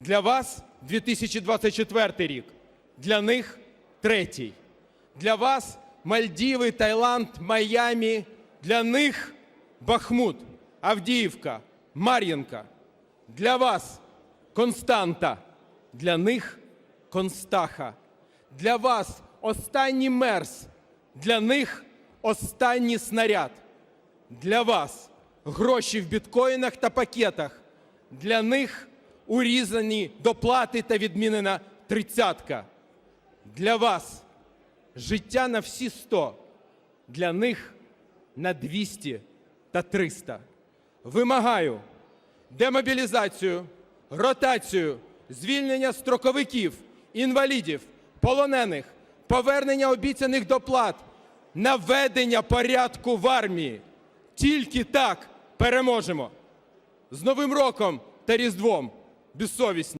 Для вас 2024 рік, для них третій. Для вас Мальдіви, Таїланд, Майамі, для них Бахмут, Авдіївка, Мар'їнка. Для вас Константа, для них Констаха. Для вас останній мерз, для них останній снаряд. Для вас гроші в біткоїнах та пакетах. Для них урізані доплати та відмінена тридцятка. Для вас життя на всі сто. Для них на 200 та 300. Вимагаю демобілізацію, ротацію, звільнення строковиків, інвалідів, полонених, повернення обіцяних доплат, наведення порядку в армії. Тільки так переможемо. З Новим роком та Різдвом, безсовісні.